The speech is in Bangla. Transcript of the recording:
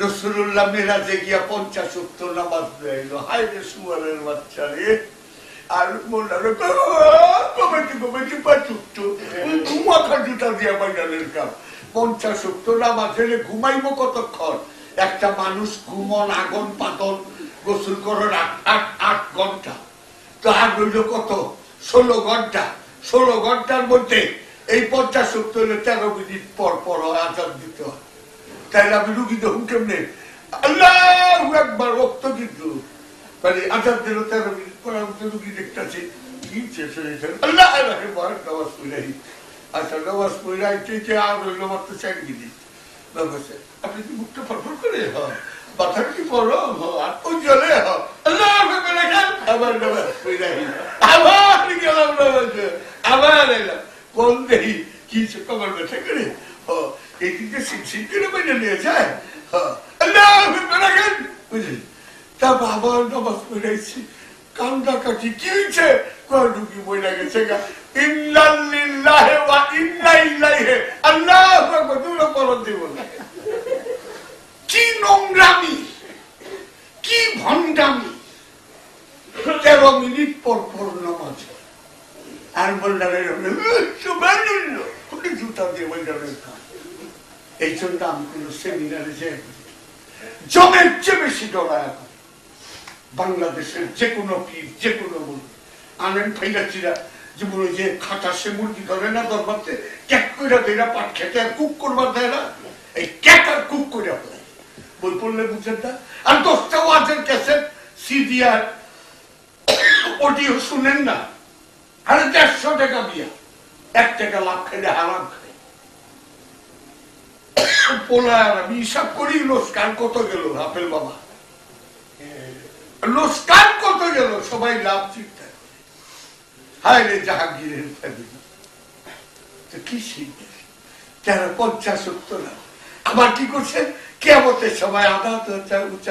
রসুল্লাহ মেরাজে গিয়া পঞ্চাশ উত্তর নামাজ এলো হাই রে সুয়ারের বাচ্চা রে আর দিয়া কতক্ষণ? একটা মানুষ ঘুমন, আগন, পাতন, গোসল করার আট আট ঘণ্টা। তো আর রইল কত? ষোলো ঘণ্টা। ষোলো ঘণ্টার মধ্যে এই পঞ্চাশ উত্তর তেরো মিনিট পর পর আজাদ দিতে হয়। তাইলে আমি রুগী কেমনে? আল্লাহ একবার রক্ত কিন্তু। মানে আজাদ দিল তেরো মিনিট পর আমি রুগী দেখতেছি কি শেষ হয়েছে আল্লাহ রাখে বার নামাজ পড়াই আচ্ছা নামাজ পড়াই কে আর রইল মাত্র চার মিনিট বাবাসে, আপনি কি মুখটা ফরফর করে হ? মাথা কি পড়ো হ? আর ওই জলে হ? আল্লাহ রাখে রাখেন আবার নামাজ গেলাম নামাজে আবার এলাম। কোন দেহি কি সে কবর ব্যথা করে? হ এই দিকে শিরশির করে বেজে নিয়ে আল্লাহ তা বাবা নামাজ পড়াইছি। কান্দা কাটি কি হয়েছে নোংরামি? কি ভণ্ডামি? তেরো মিনিট পর পর নামাজ। জুতা দিয়ে বললারে এই জন্য আমি কোনো সেমিনারে যাই জমের চেয়ে বেশি ডরায় এখন বাংলাদেশের যে কোনো পীর, যে কোনো মুরগি। আনেন ফাইলাচিরা বলে যে খাটা সে মুরগি ধরে না দরবারতে, ক্যাক করে দেয় পাট খেতে আর কুক করবার দেয় না। এই ক্যাক আর কুক করে ফেলে বই পড়লে বুঝেন না। আর দশটা ওয়াজের ক্যাসেট, সিডি আর অডিও শুনেন না। আরে দেড়শো টাকা দিয়া এক টাকা লাভ খাইলে হারাম খাই পোলা আর আমি হিসাব করি লোসকান কত গেল আপেল বাবা? কত গেল, সবাই লাভ চিন্তা। হায় রে জাহাঙ্গীরের কি শিখবে তেরো পঞ্চাশ উত্তর আবার কি করছে কেমতের সময় আদালত উচ্চ